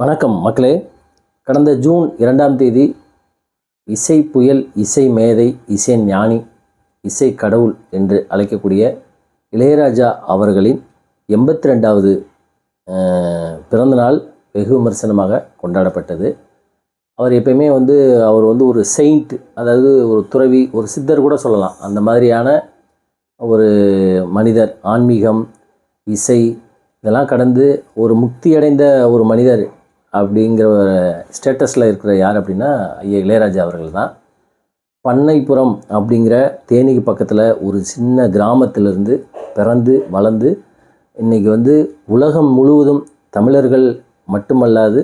வணக்கம் மக்களே. கடந்த ஜூன் இரண்டாம் தேதி இசை புயல் இசை மேதை இசை ஞானி இசை கடவுள் என்று அழைக்கக்கூடிய இளையராஜா அவர்களின் எண்பத்தி ரெண்டாவது பிறந்தநாள் வெகு விமர்சனமாக கொண்டாடப்பட்டது. அவர் எப்பயுமே வந்து அவர் வந்து ஒரு செயிண்ட் அதாவது ஒரு துறவி ஒரு சித்தர் கூட சொல்லலாம். அந்த மாதிரியான ஒரு மனிதர் ஆன்மீகம் இசை இதெல்லாம் கடந்து ஒரு முக்தி அடைந்த ஒரு மனிதர் அப்படிங்கிற ஒரு ஸ்டேட்டஸில் இருக்கிற யார் அப்படின்னா ஐயா இளையராஜா அவர்கள் தான் பண்ணைப்புறம் அப்படிங்கிற தேனிக்கு பக்கத்தில் ஒரு சின்ன கிராமத்திலிருந்து பிறந்து வளர்ந்து இன்றைக்கி வந்து உலகம் முழுவதும் தமிழர்கள் மட்டுமல்லாது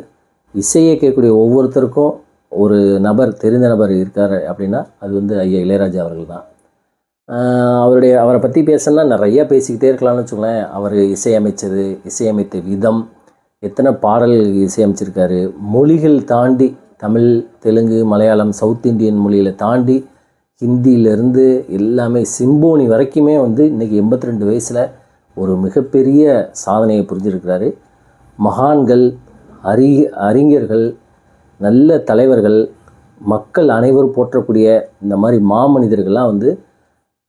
இசையை கேட்கக்கூடிய ஒவ்வொருத்தருக்கும் ஒரு நபர் தெரிந்த நபர் இருக்கார் அப்படின்னா அது வந்து ஐயா இளையராஜா அவர்கள் தான் அவருடைய அவரை பற்றி பேசணும்னா நிறையா பேசிக்கிட்டே இருக்கலாம்னு வச்சுக்கோங்களேன். அவர் இசையமைச்சது இசையமைத்த விதம் எத்தனை பாடல்கள் இசையமைச்சிருக்காரு? மொழிகள் தாண்டி தமிழ் தெலுங்கு மலையாளம் சவுத் இந்தியன் மொழியில் தாண்டி ஹிந்தியிலேருந்து எல்லாமே சிம்போனி வரைக்குமே வந்து இன்றைக்கி எண்பத்தி ரெண்டு வயசில் ஒரு மிகப்பெரிய சாதனையை புரிஞ்சிருக்கிறாரு. மகான்கள் அறி அறிஞர்கள் நல்ல தலைவர்கள் மக்கள் அனைவரும் போற்றக்கூடிய இந்த மாதிரி மாமனிதர்கள்லாம் வந்து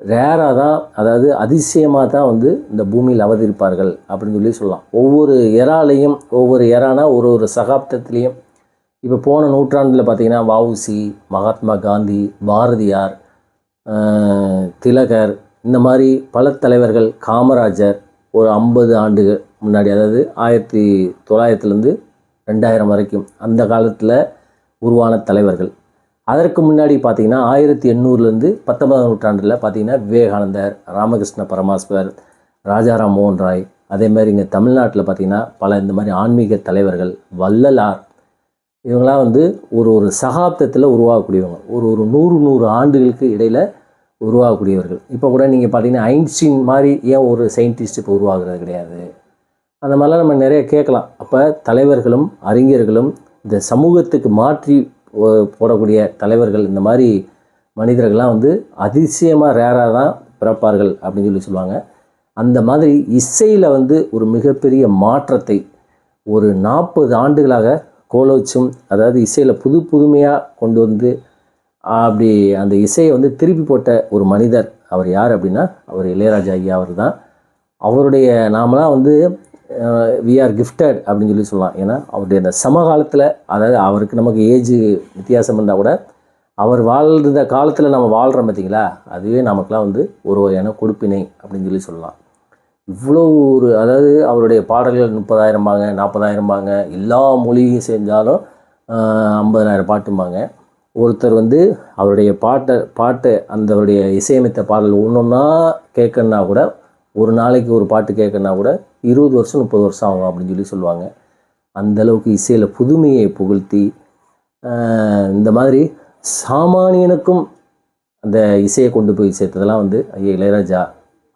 ரேராக தான் அதாவது அதிசயமாக தான் வந்து இந்த பூமியில் அவதரிப்பார்கள் அப்படின்னு சொல்லி சொல்லலாம். ஒவ்வொரு எறாலையும் ஒவ்வொரு எறானா ஒரு ஒரு சகாப்தத்துலேயும் இப்போ போன நூற்றாண்டில் பார்த்தீங்கன்னா வவுசி மகாத்மா காந்தி பாரதியார் திலகர் இந்த மாதிரி பல தலைவர்கள் காமராஜர் ஒரு ஐம்பது ஆண்டுகள் முன்னாடி அதாவது ஆயிரத்தி தொள்ளாயிரத்துலேருந்து ரெண்டாயிரம் வரைக்கும் அந்த காலத்தில் உருவான தலைவர்கள். அதற்கு முன்னாடி பார்த்தீங்கன்னா ஆயிரத்தி எண்ணூறுலேருந்து பத்தொன்பதாம் நூற்றாண்டில் பார்த்தீங்கன்னா விவேகானந்தர் ராமகிருஷ்ண பரமாஸ்வர் ராஜாராம் மோகன் ராய் அதே மாதிரி இங்கே தமிழ்நாட்டில் பார்த்தீங்கன்னா பல இந்த மாதிரி ஆன்மீக தலைவர்கள் வள்ளலார் இவங்களாம் வந்து ஒரு ஒரு சகாப்தத்தில் உருவாகக்கூடியவங்க. ஒரு ஒரு நூறு நூறு ஆண்டுகளுக்கு இடையில் உருவாகக்கூடியவர்கள். இப்போ கூட நீங்கள் பார்த்தீங்கன்னா ஐன்ஸ்டீன் மாதிரி ஏன் ஒரு சயின்டிஸ்ட் இப்போ உருவாகிறது கிடையாது? அந்த மாதிரிலாம் நம்ம நிறைய கேட்கலாம். அப்போ தலைவர்களும் அறிஞர்களும் இந்த சமூகத்துக்கு மாற்றி போடக்கூடிய தலைவர்கள் இந்த மாதிரி மனிதர்கள்லாம் வந்து அதிசயமாக ரேராக தான் பிறப்பார்கள் அப்படின்னு சொல்லி சொல்லுவாங்க. அந்த மாதிரி இசையில் வந்து ஒரு மிகப்பெரிய மாற்றத்தை ஒரு நாற்பது ஆண்டுகளாக கோலோச்சும் அதாவது இசையில் புது புதுமையாக கொண்டு வந்து அப்படி அந்த இசையை வந்து திருப்பி போட்ட ஒரு மனிதர் அவர் யார் அப்படின்னா அவர் இளையராஜா ஐயா அவர் தான் அவருடைய நாமெல்லாம் வந்து வி ஆர் கிஃப்டட் அப்படின்னு சொல்லி சொல்லலாம். ஏன்னா அவருடைய அந்த சமகாலத்தில் அதாவது அவருக்கு நமக்கு ஏஜ் வித்தியாசம் இருந்தால் கூட அவர் வாழ்ந்த காலத்தில் நம்ம வாழ்கிறோம் பார்த்தீங்களா அதுவே நமக்குலாம் வந்து ஒரு வகையான கொடுப்பினை அப்படின்னு சொல்லி சொல்லலாம். இவ்வளோ ஒரு அதாவது அவருடைய பாடல்கள் முப்பதாயிரம்பாங்க நாற்பதாயிரம்பாங்க எல்லா மொழியும் செஞ்சாலும் ஐம்பதாயிரம் பாட்டும்பாங்க. ஒருத்தர் வந்து அவருடைய பாட்டை பாட்டை அந்தவருடைய இசையமைத்த பாடல் ஒன்று ஒன்றா கேட்கணுன்னா கூட ஒரு நாளைக்கு ஒரு பாட்டு கேட்கணுன்னா கூட இருபது வருஷம் முப்பது வருஷம் ஆகும் அப்படின்னு சொல்லி சொல்லுவாங்க. அந்த அளவுக்கு இசையில் புதுமையை புகழ்த்தி இந்த மாதிரி சாமானியனுக்கும் அந்த இசையை கொண்டு போய் சேர்த்ததெல்லாம் வந்து ஐயா இளையராஜா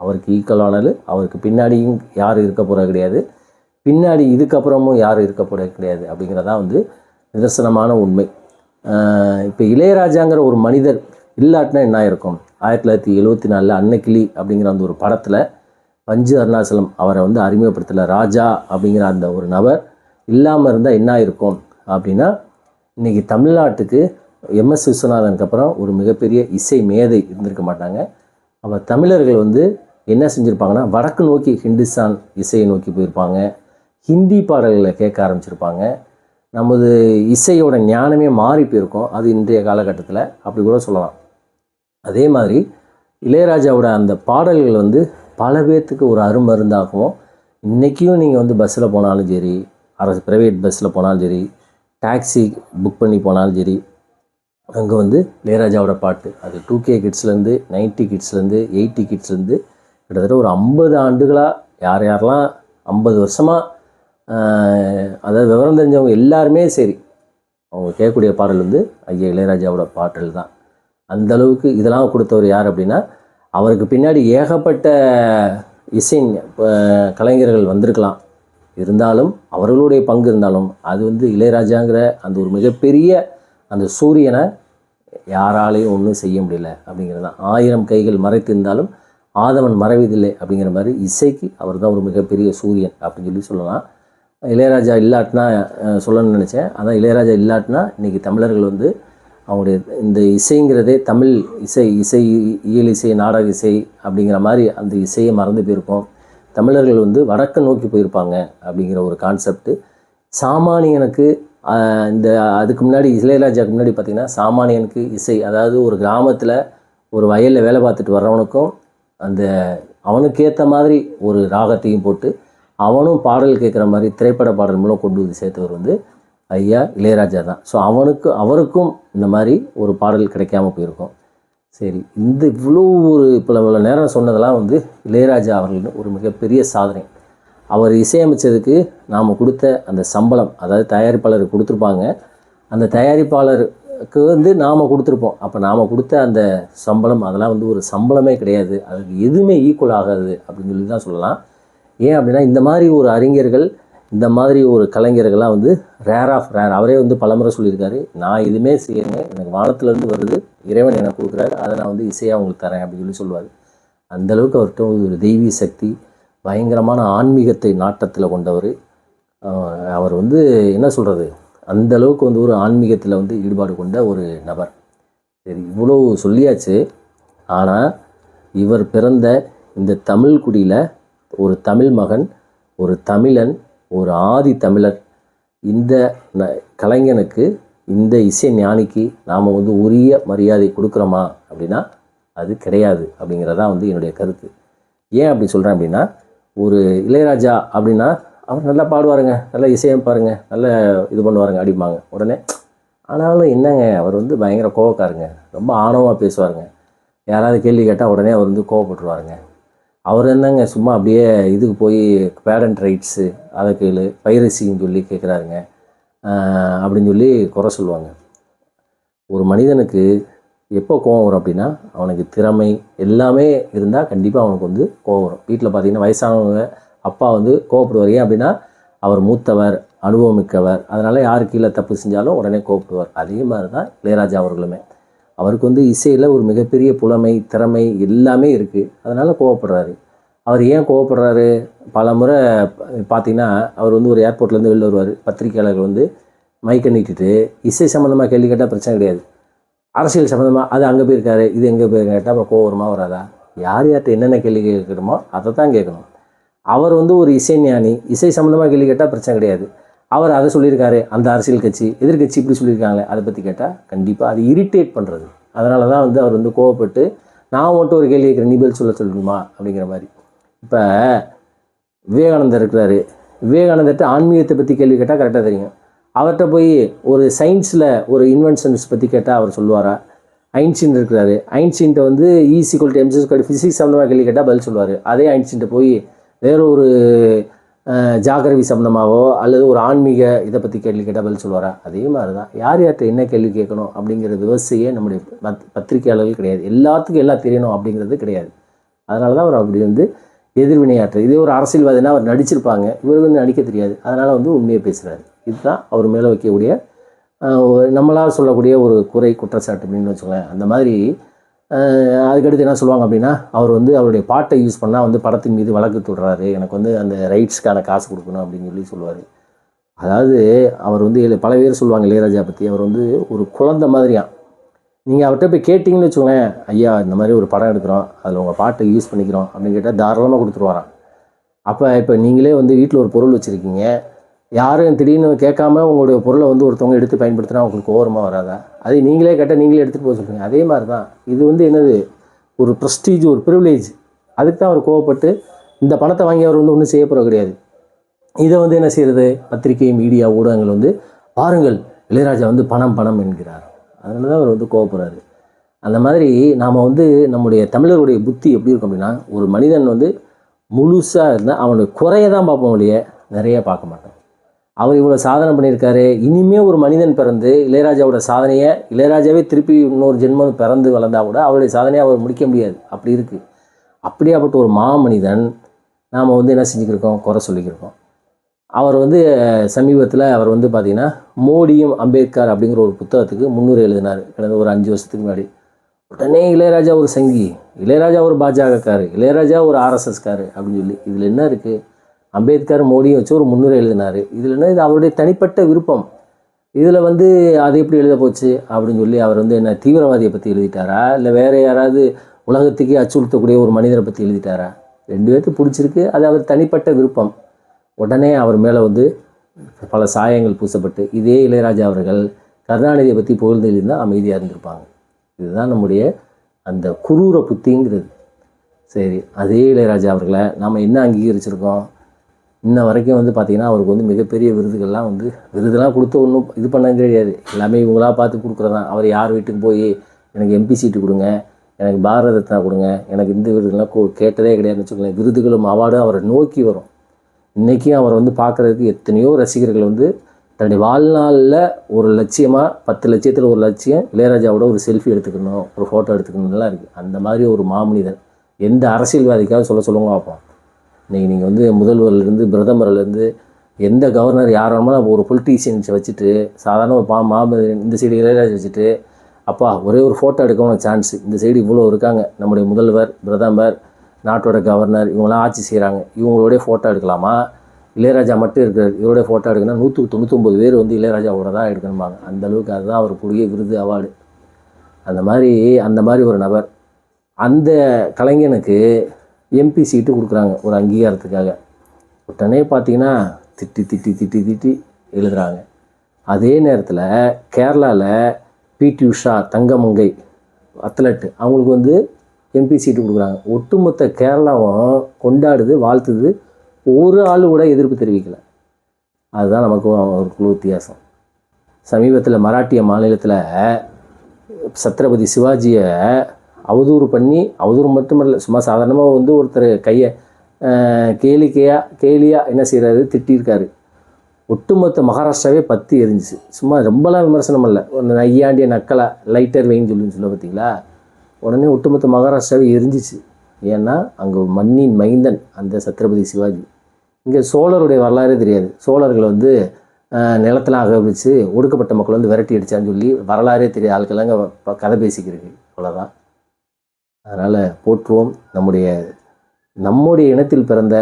அவருக்கு ஈக்குவலானது அவருக்கு பின்னாடியும் யாரும் இருக்க போகிறது கிடையாது. பின்னாடி இதுக்கப்புறமும் யாரும் இருக்க போகிறது கிடையாது அப்படிங்கிறதான் வந்து நிதர்சனமான உண்மை. இப்போ இளையராஜாங்கிற ஒரு மனிதர் இல்லாட்டினா என்ன இருக்கும் ஆயிரத்தி தொள்ளாயிரத்தி எழுவத்தி நாலில் அன்னக்கிளி அப்படிங்கிற அந்த ஒரு படத்தில் பஞ்சு அருணாசலம் அவரை வந்து அறிமுகப்படுத்தல. ராஜா அப்படிங்கிற அந்த ஒரு நபர் இல்லாமல் இருந்தால் என்ன இருக்கும் அப்படின்னா இன்றைக்கி தமிழ்நாட்டுக்கு எம்எஸ் விஸ்வநாதனுக்கு அப்புறம் ஒரு மிகப்பெரிய இசை மேதை இருந்திருக்க மாட்டாங்க. அப்போ தமிழர்கள் வந்து என்ன செஞ்சுருப்பாங்கன்னா வடக்கு நோக்கி ஹிந்துஸ்தான் இசையை நோக்கி போயிருப்பாங்க. ஹிந்தி பாடல்களை கேட்க ஆரம்பிச்சிருப்பாங்க. நமது இசையோட ஞானமே மாறி போயிருக்கும். அது இன்றைய காலகட்டத்தில் அப்படி கூட சொல்லலாம். அதே மாதிரி இளையராஜாவோட அந்த பாடல்கள் வந்து பல பேர்த்துக்கு ஒரு அருமருந்தாகவும் இன்றைக்கும் நீங்கள் வந்து பஸ்ஸில் போனாலும் சரி அரசு ப்ரைவேட் பஸ்ஸில் போனாலும் சரி டாக்ஸி புக் பண்ணி போனாலும் சரி அங்கே வந்து இளையராஜாவோட பாட்டு. அது டூ கே கிட்ஸ்லேருந்து நைன்ட்டி கிட்ஸ்லேருந்து எயிட்டி கிட்ஸ்லேருந்து கிட்டத்தட்ட ஒரு ஐம்பது ஆண்டுகளாக யார் யாரெல்லாம் ஐம்பது வருஷமாக அதாவது விவரம் தெரிஞ்சவங்க எல்லாருமே சரி அவங்க கேட்கக்கூடிய பாடல் வந்து ஐயா இளையராஜாவோட பாடல் தான் அந்த அளவுக்கு இதெல்லாம் கொடுத்தவர் யார் அப்படின்னா அவருக்கு பின்னாடி ஏகப்பட்ட இசை கலைஞர்கள் வந்திருக்கலாம். இருந்தாலும் அவர்களுடைய பங்கு இருந்தாலும் அது வந்து இளையராஜாங்கிற அந்த ஒரு மிகப்பெரிய அந்த சூரியனை யாராலையும் ஒன்றும் செய்ய முடியல அப்படிங்கிறது தான். ஆயிரம் கைகள் மறைத்திருந்தாலும் ஆதவன் மறைவதில்லை அப்படிங்கிற மாதிரி இசைக்கு அவர் தான் ஒரு மிகப்பெரிய சூரியன் அப்படின்னு சொல்லி சொல்லலாம். இளையராஜா இல்லாட்டினா சொல்லணும்னு நினச்சேன். அதான் இளையராஜா இல்லாட்டினா இன்றைக்கி தமிழர்கள் வந்து அவங்களுடைய இந்த இசைங்கிறதே தமிழ் இசை இசை இயல் இசை நாடக இசை அப்படிங்கிற மாதிரி அந்த இசையை மறந்து போயிருக்கோம். தமிழர்கள் வந்து வடக்க நோக்கி போயிருப்பாங்க அப்படிங்கிற ஒரு கான்செப்ட்டு சாமானியனுக்கு இந்த அதுக்கு முன்னாடி இளையராஜாவுக்கு முன்னாடி பார்த்திங்கன்னா சாமானியனுக்கு இசை அதாவது ஒரு கிராமத்தில் ஒரு வயலில் வேலை பார்த்துட்டு வர்றவனுக்கும் அந்த அவனுக்கேற்ற மாதிரி ஒரு ராகத்தையும் போட்டு அவனும் பாடல் கேட்குற மாதிரி திரைப்பட பாடல் மூலம் கொண்டு வந்து சேர்த்தவர் வந்து ஐயா இளையராஜா தான். ஸோ அவனுக்கு அவருக்கும் இந்த மாதிரி ஒரு பாடல் கிடைக்காம போயிருக்கும். சரி இந்த இவ்வளோ ஒரு இப்போ இவ்வளோ நேரம் சொன்னதெல்லாம் வந்து இளையராஜா அவர்கள் ஒரு மிகப்பெரிய சாதனை. அவர் இசையமைச்சதுக்கு நாம் கொடுத்த அந்த சம்பளம் அதாவது தயாரிப்பாளருக்கு கொடுத்துருப்பாங்க. அந்த தயாரிப்பாளருக்கு வந்து நாம் கொடுத்துருப்போம். அப்போ நாம் கொடுத்த அந்த சம்பளம் அதெல்லாம் வந்து ஒரு சம்பளமே கிடையாது. அதுக்கு எதுவுமே ஈக்குவல் ஆகாது அப்படின்னு சொல்லி தான் சொல்லலாம். ஏன் அப்படின்னா இந்த மாதிரி ஒரு அறிஞர்கள் இந்த மாதிரி ஒரு கலைஞர்கள்லாம் வந்து ரேர் ஆஃப் ரேர் அவரே வந்து பலமுறை சொல்லியிருக்காரு. நான் எதுவுமே செய்யணுங்க எனக்கு வானத்துலேருந்து வருது. இறைவன் எனக்கு கொடுக்குறாரு. அதை நான் வந்து இசையாக உங்களுக்கு தரேன் அப்படின்னு சொல்லி சொல்லுவார். அந்தளவுக்கு அவர்கிட்ட ஒரு தெய்வீக சக்தி பயங்கரமான ஆன்மீகத்தை நாட்டத்தில் கொண்டவர். அவர் வந்து என்ன சொல்கிறது அந்த அளவுக்கு வந்து ஒரு ஆன்மீகத்தில் வந்து ஈடுபாடு கொண்ட ஒரு நபர். சரி இவ்வளோ சொல்லியாச்சு. ஆனால் இவர் பிறந்த இந்த தமிழ் குடியில் ஒரு தமிழ் மகன் ஒரு தமிழன் ஒரு ஆதி தமிழர் இந்த ந- கலைஞனுக்கு இந்த இசை ஞானிக்கு நாம் வந்து உரிய மரியாதை கொடுக்குறோமா அப்படின்னா அது கிடையாது அப்படிங்கிறதான் வந்து என்னுடைய கருத்து. ஏன் அப்படி சொல்கிறேன் அப்படின்னா ஒரு இளையராஜா அப்படின்னா அவர் நல்லா பாடுவாருங்க நல்லா இசையமைப்பாருங்க நல்ல இது பண்ணுவாருங்க அடிப்பாங்க. உடனே ஆனாலும் என்னங்க அவர் வந்து பயங்கர கோவக்காருங்க ரொம்ப ஆணவமாக பேசுவாருங்க. யாராவது கேள்வி கேட்டால் உடனே அவர் வந்து கோவப்பட்டுருவாருங்க. அவர் என்னங்க சும்மா அப்படியே இதுக்கு போய் பேரண்ட் ரைட்ஸு அதை கேளு பைரசின்னு சொல்லி கேட்குறாருங்க அப்படின்னு சொல்லி குறை சொல்லுவாங்க. ஒரு மனிதனுக்கு எப்போ கோவம் வரும் அப்படின்னா அவனுக்கு திறமை எல்லாமே இருந்தால் கண்டிப்பாக அவனுக்கு வந்து கோவம் வரும். வீட்டில் பார்த்தீங்கன்னா வயசானவங்க அப்பா வந்து கோவப்படுவார். ஏன் அப்படின்னா அவர் மூத்தவர் அனுபவமிக்கவர். அதனால் யார் கீழே தப்பு செஞ்சாலும் உடனே கோவப்படுவார். அதே மாதிரி தான் இளையராஜா அவர்களுமே. அவருக்கு வந்து இசையில் ஒரு மிகப்பெரிய புலமை திறமை எல்லாமே இருக்குது அதனால் கோவப்படுறாரு. அவர் ஏன் கோவப்படுறாரு? பல முறை பார்த்தீங்கன்னா அவர் வந்து ஒரு ஏர்போர்ட்லேருந்து வெளில வருவார். பத்திரிக்கையாளர்கள் வந்து மைக்கை நீட்டிட்டு இசை சம்மந்தமாக கேள்வி கேட்டால் பிரச்சனை கிடையாது. அரசியல் சம்மந்தமாக அது அங்கே போயிருக்காரு இது எங்கே போயிருக்காரு கேட்டால் அப்புறம் கோவரமாக வராதா? யார் யார்கிட்ட என்னென்ன கேள்வி கேட்கணுமோ அதை தான் கேட்கணும். அவர் வந்து ஒரு இசைஞானி இசை சம்மந்தமாக கேள்வி கேட்டால் பிரச்சனை கிடையாது. அவர் அதை சொல்லியிருக்காரு அந்த அரசியல் கட்சி எதிர்க்கட்சி இப்படி சொல்லியிருக்காங்களே அதை பற்றி கேட்டால் கண்டிப்பாக அது இரிட்டேட் பண்ணுறது அதனால தான் வந்து அவர் வந்து கோவப்பட்டு நான் மட்டும் ஒரு கேள்வி கேட்குறேன் நீ பதில் சொல்ல சொல்லணுமா? அப்படிங்கிற மாதிரி. இப்போ விவேகானந்தர் இருக்கிறாரு. விவேகானந்தர்கிட்ட ஆன்மீகத்தை பற்றி கேள்வி கேட்டால் கரெக்டாக தெரியும். அவர்கிட்ட போய் ஒரு சயின்ஸில் ஒரு இன்வென்ஷன்ஸ் பற்றி கேட்டால் அவர் சொல்லுவாரா? ஐன்ஸ்டீன் இருக்கிறாரு. ஐன்ஸ்டீன்ட்ட வந்து E ஈஸிக்கல் டு எம்ஜிஎஸ் கல் ஃபிசிக்ஸ் சம்மந்தமாக கேள்வி கேட்டால் பதில் சொல்லுவார். அதே ஐன்ஸ்டீன்ட்ட போய் வேற ஒரு ஜாகிரவி சம்மந்தமாகவோ அல்லது ஒரு ஆன்மீக இதை பற்றி கேள்வி கேட்டால் பதில் சொல்லுவாரா? அதே மாதிரி தான் யார் யார்கிட்ட என்ன கேள்வி கேட்கணும் அப்படிங்கிற விவசாயே நம்முடைய பத் பத்திரிகையாளர்கள் கிடையாது. எல்லாத்துக்கும் எல்லாம் தெரியணும் அப்படிங்கிறது கிடையாது. அதனால தான் அவர் அப்படி வந்து எதிர்வினையாற்று இதே ஒரு அரசியல்வாதினா அவர் நடிச்சிருப்பாங்க. இவருக்கு வந்து நடிக்க தெரியாது. அதனால் வந்து உண்மையை பேசுகிறாரு இதுதான் அவர் மேலே வைக்கக்கூடிய ஒரு நம்மளால் சொல்லக்கூடிய ஒரு குறை குற்றச்சாட்டு அப்படின்னு வச்சுக்கோங்களேன். அந்த மாதிரி அதுக்கடுத்து என்ன சொல்லுவாங்க அப்படின்னா அவர் வந்து அவருடைய பாட்டை யூஸ் பண்ணால் வந்து படத்தின் மீது வழக்கு தொடுறாரு. எனக்கு வந்து அந்த ரைட்ஸ்க்கான காசு கொடுக்கணும் அப்படின்னு சொல்லி சொல்லுவார். அதாவது அவர் வந்து பல பேர் சொல்லுவாங்க இளையராஜா பற்றி அவர் வந்து ஒரு குழந்தை மாதிரியா? நீங்கள் அவர்கிட்ட போய் கேட்டிங்கன்னு வச்சுக்கோங்களேன் ஐயா இந்த மாதிரி ஒரு படம் எடுக்கிறோம் அதில் உங்கள் பாட்டை யூஸ் பண்ணிக்கிறோம் அப்படின்னு கேட்டால் தாராளமாக கொடுத்துருவாராம். அப்போ இப்போ நீங்களே வந்து வீட்டில் ஒரு பொருள் வச்சுருக்கீங்க யாரும் திடீர்னு கேட்காம உங்களுடைய பொருளை வந்து ஒருத்தவங்க எடுத்து பயன்படுத்தினா உங்களுக்கு ஓரமாக வராதா? அதை நீங்களே கேட்டால் நீங்களே எடுத்துகிட்டு போக சொல்லுங்கள் அதே மாதிரி தான் இது வந்து என்னது? ஒரு ப்ரெஸ்டீஜ் ஒரு ப்ரிவிலேஜ் அதுக்கு தான் அவர் கோவப்பட்டு இந்த பணத்தை வாங்கி அவர் வந்து ஒன்றும் செய்ய போகிற கிடையாது. இதை வந்து என்ன செய்கிறது பத்திரிகை மீடியா ஊடகங்கள் வந்து பாருங்கள். இளையராஜா வந்து பணம் பணம் என்கிறார். அதனால தான் அவர் வந்து கோவப்படுறாரு. அந்த மாதிரி நாம் வந்து நம்முடைய தமிழருடைய புத்தி எப்படி இருக்கும் அப்படின்னா ஒரு மனிதன் வந்து முழுசாக இருந்தால் அவனுடைய குறைய தான் பார்ப்போம் ஒழிய நிறைய பார்க்க மாட்டோம் அவர் இவ்வளோ சாதனை பண்ணியிருக்காரு. இனிமே ஒரு மனிதன் பிறந்து இளையராஜாவோட சாதனையை இளையராஜாவே திருப்பி இன்னொரு ஜென்மம் பிறந்து வளர்ந்தா கூட அவருடைய சாதனையை அவர் முடிக்க முடியாது. அப்படி இருக்குது அப்படியாப்பட்ட ஒரு மாமனிதன் நாம் வந்து என்ன செஞ்சுக்கிருக்கோம்? குறை சொல்லிக்கிருக்கோம். அவர் வந்து சமீபத்தில் அவர் வந்து பார்த்திங்கன்னா மோடியும் அம்பேத்கர் அப்படிங்கிற ஒரு புத்தகத்துக்கு முன்னுரை எழுதினார். கடந்த ஒரு அஞ்சு வருஷத்துக்கு முன்னாடி. உடனே இளையராஜா ஒரு சங்கி இளையராஜா ஒரு பாஜகக்காரு இளையராஜா ஒரு ஆர்எஸ்எஸ்காரு அப்படின்னு சொல்லி. இதில் என்ன இருக்குது அம்பேத்கர் மோடியும் வச்சு ஒரு முன்னுரை எழுதினார். இதில் இது அவருடைய தனிப்பட்ட விருப்பம். இதில் வந்து அது எப்படி எழுத போச்சு? அப்படின்னு சொல்லி அவர் வந்து என்ன தீவிரவாதியை பற்றி எழுதிட்டாரா? இல்லை வேறு யாராவது உலகத்துக்கே அச்சுறுத்தக்கூடிய ஒரு மனிதரை பற்றி எழுதிட்டாரா? ரெண்டு பேர்த்து பிடிச்சிருக்கு. அது அவர் தனிப்பட்ட விருப்பம். உடனே அவர் மேலே வந்து பல சாயங்கள் பூசப்பட்டு இதே இளையராஜா அவர்கள் கருணாநிதியை பற்றி புகழ்ந்து எழுதியிருந்தால் அமைதியாக இருந்திருப்பாங்க. இதுதான் நம்முடைய அந்த குரூர புத்திங்கிறது. சரி அதே இளையராஜா அவர்களை நாம் என்ன அங்கீகரிச்சிருக்கோம்? இன்ன வரைக்கும் வந்து பார்த்திங்கன்னா அவருக்கு வந்து மிகப்பெரிய விருதுகள்லாம் வந்து விருதுலாம் கொடுத்து ஒன்றும் இது பண்ண கிடையாது. எல்லாமே இவங்களா பார்த்து கொடுக்குறதான் அவர் யார் வீட்டுக்கு போய் எனக்கு எம்பி சீட்டு கொடுங்க எனக்கு பாரத ரத்னா கொடுங்க எனக்கு இந்த விருதுகள்லாம் கேட்டதே கிடையாதுன்னு வச்சுக்கோங்களேன். விருதுகளும் அவார்டும் அவரை நோக்கி வரும். இன்றைக்கும் அவரை வந்து பார்க்குறதுக்கு எத்தனையோ ரசிகர்கள் வந்து தன்னுடைய வாழ்நாளில் ஒரு லட்சியமாக பத்து லட்சியத்தில் ஒரு லட்சியம் இளையராஜாவோட ஒரு செல்ஃபி எடுத்துக்கணும் ஒரு ஃபோட்டோ எடுத்துக்கணும்லாம் இருக்குது அந்த மாதிரி ஒரு மாமனிதன் எந்த அரசியல்வாதிக்காவது சொல்ல சொல்லுங்க பார்ப்போம். இன்றைக்கி நீங்கள் வந்து முதல்வர்லேருந்து பிரதமர்லேருந்து எந்த கவர்னர் யார் வேணுமாலும் ஒரு பொலிட்டீஷியன்ஸை வச்சுட்டு சாதாரண ஒரு பா மாமன் இந்த சைடு இளையராஜா வச்சுட்டு அப்பா ஒரே ஒரு ஃபோட்டோ எடுக்க உனக்கு சான்ஸ் இந்த சைடு இவ்வளோ இருக்காங்க. நம்முடைய முதல்வர் பிரதமர் நாட்டோட கவர்னர் இவங்களாம் ஆட்சி செய்கிறாங்க இவங்களோடய ஃபோட்டோ எடுக்கலாமா? இளையராஜா மட்டும் இருக்கிறார். இவரோட ஃபோட்டோ எடுக்கணும் நூற்று தொண்ணூத்தொம்பது பேர் வந்து இளையராஜாவோட தான் எடுக்கணும்பாங்க. அந்தளவுக்கு அதுதான் அவர் கூடிய விருது அவார்டு அந்த மாதிரி அந்த மாதிரி ஒரு நபர். அந்த கலைஞனுக்கு எம்பி சீட்டு கொடுக்குறாங்க ஒரு அங்கீகாரத்துக்காக. உடனே பார்த்தீங்கன்னா திட்டி திட்டி திட்டி திட்டி எழுதுகிறாங்க அதே நேரத்தில் கேரளாவில் பிடி உஷா தங்கமங்கை அத்லட்டு அவங்களுக்கு வந்து எம்பி சீட்டு கொடுக்குறாங்க. ஒட்டுமொத்த கேரளாவும் கொண்டாடுது வாழ்த்துது. ஒரு ஆள் கூட எதிர்ப்பு தெரிவிக்கல. அதுதான் நமக்கு ஒரு குழு வித்தியாசம். சமீபத்தில் மராட்டிய மாநிலத்தில் சத்ரபதி சிவாஜியை அவதூறு பண்ணி அவதூறு மட்டுமல்ல சும்மா சாதாரணமாக வந்து ஒருத்தர் கையை கேளிக்கையாக கேலியாக என்ன செய்கிறாரு திட்டியிருக்காரு. ஒட்டுமொத்த மகாராஷ்டிராவே பற்றி எரிஞ்சிச்சு. சும்மா ரொம்பலாம் விமர்சனம் இல்லை ஒரு நையாண்டிய நக்கலா லைட்டர் வெயின்னு சொல்லி சொல்ல பார்த்தீங்களா உடனே ஒட்டுமொத்த மகாராஷ்டிராவே எரிஞ்சிச்சு. ஏன்னா அங்கே மண்ணின் மைந்தன் அந்த சத்ரபதி சிவாஜி. இங்கே சோழருடைய வரலாறே தெரியாது. சோழர்கள் வந்து நிலத்தில் நிலத்துல அகவிச்சு ஒடுக்கப்பட்ட மக்கள் வந்து விரட்டி அடித்தான்னு சொல்லி வரலாறே தெரியாது ஆட்கள்லாம் கதை பேசிக்கிறது அவ்வளோதான் அதனால் போற்றுவோம். நம்முடைய நம்முடைய இனத்தில் பிறந்த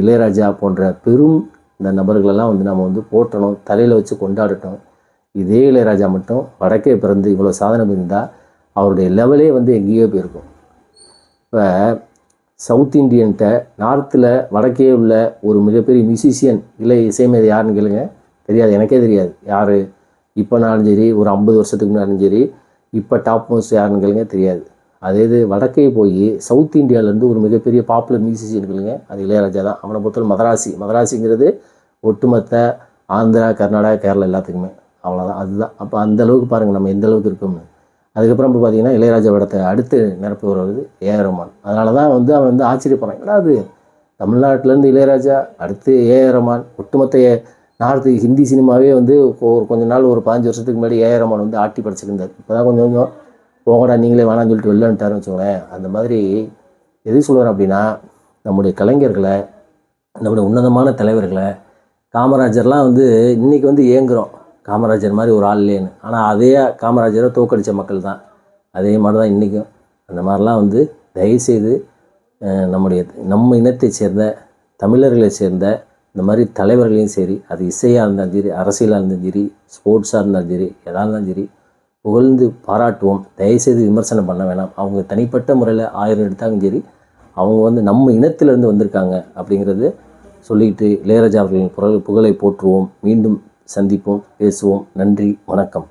இளையராஜா போன்ற பெரும் இந்த நபர்களெல்லாம் வந்து நம்ம வந்து போற்றணும் தலையில் வச்சு கொண்டாடட்டும். இதே இளையராஜா மட்டும் வடக்கே பிறந்து இவ்வளோ சாதனை இருந்தால் அவருடைய லெவலே வந்து எங்கேயோ போயிருக்கும். இப்போ சவுத் இண்டியன்கிட்ட நார்த்தில் வடக்கே உள்ள ஒரு மிகப்பெரிய மியூசிஷியன் இல்லை இசைமேதை யாருன்னு கேளுங்க. தெரியாது எனக்கே தெரியாது. யார்? இப்போனாலும் சரி ஒரு ஐம்பது வருஷத்துக்கு முன்னாலும் சரி இப்போ டாப் மோஸ்ட் யாருன்னு கேளுங்க தெரியாது. அதே இது வடக்கே போய் சவுத் இந்தியாவிலேருந்து ஒரு மிகப்பெரிய பாப்புலர் மியூசிஷியன் இருக்குதுங்க அது இளையராஜா தான். அவனை பொறுத்தவரை மதராசி. மதராசிங்கிறது ஒட்டுமொத்த ஆந்திரா கர்நாடகா கேரளா எல்லாத்துக்குமே. அவ்வளோதான் அதுதான். அப்போ அந்த அளவுக்கு பாருங்கள் நம்ம எந்த அளவுக்கு இருக்கோம்னு. அதுக்கப்புறம் இப்போ பார்த்தீங்கன்னா இளையராஜா இடத்தை அடுத்து நிரப்பு வருவது ஏஆர் ரஹ்மான். அதனால தான் வந்து அவன் வந்து ஆச்சரியப்படுறான். ஏன்னா அது தமிழ்நாட்டிலேருந்து இளையராஜா அடுத்து ஏஆர் ரஹ்மான். ஒட்டுமொத்த நார்த்து ஹிந்தி சினிமாவே வந்து ஒரு கொஞ்ச நாள் ஒரு பதினஞ்சு வருஷத்துக்கு முன்னாடி ஏஆர் ரஹ்மான் வந்து ஆட்டி படிச்சிருந்தார். இப்போ தான் கொஞ்சம் கொஞ்சம் போகடா நீங்களே வேணாம்னு சொல்லிட்டு வெளில வந்துட்டாருன்னு வச்சுக்கோங்களேன். அந்த மாதிரி எது சொல்லுவார் அப்படின்னா நம்முடைய கலைஞர்களை நம்முடைய உன்னதமான தலைவர்களை காமராஜர்லாம் வந்து இன்றைக்கி வந்து ஏங்குகிறோம் காமராஜர் மாதிரி ஒரு ஆள் இல்லைன்னு ஆனால் அதே காமராஜரை தோக்கடித்த மக்கள் தான். அதே மாதிரி தான் இன்றைக்கும் அந்த மாதிரிலாம் வந்து தயவுசெய்து நம்முடைய நம்ம இனத்தைச் சேர்ந்த தமிழர்களை சேர்ந்த இந்த மாதிரி தலைவர்களையும் சரி அது இசையாக இருந்தாலும் சரி அரசியலாக இருந்தாலும் சரி ஸ்போர்ட்ஸாக இருந்தாலும் சரி எதாக இருந்தாலும் சரி புகழ்ந்து பாராட்டுவோம். தயவுசெய்து விமர்சனம் பண்ண வேணாம். அவங்க தனிப்பட்ட முறையில் ஆயிரம் எடுத்தாலும் சரி அவங்க வந்து நம்ம இனத்திலேருந்து வந்திருக்காங்க அப்படிங்கிறது சொல்லிட்டு இளையராஜா அவர்களின் புகழ் புகழை போற்றுவோம். மீண்டும் சந்திப்போம் பேசுவோம். நன்றி வணக்கம்.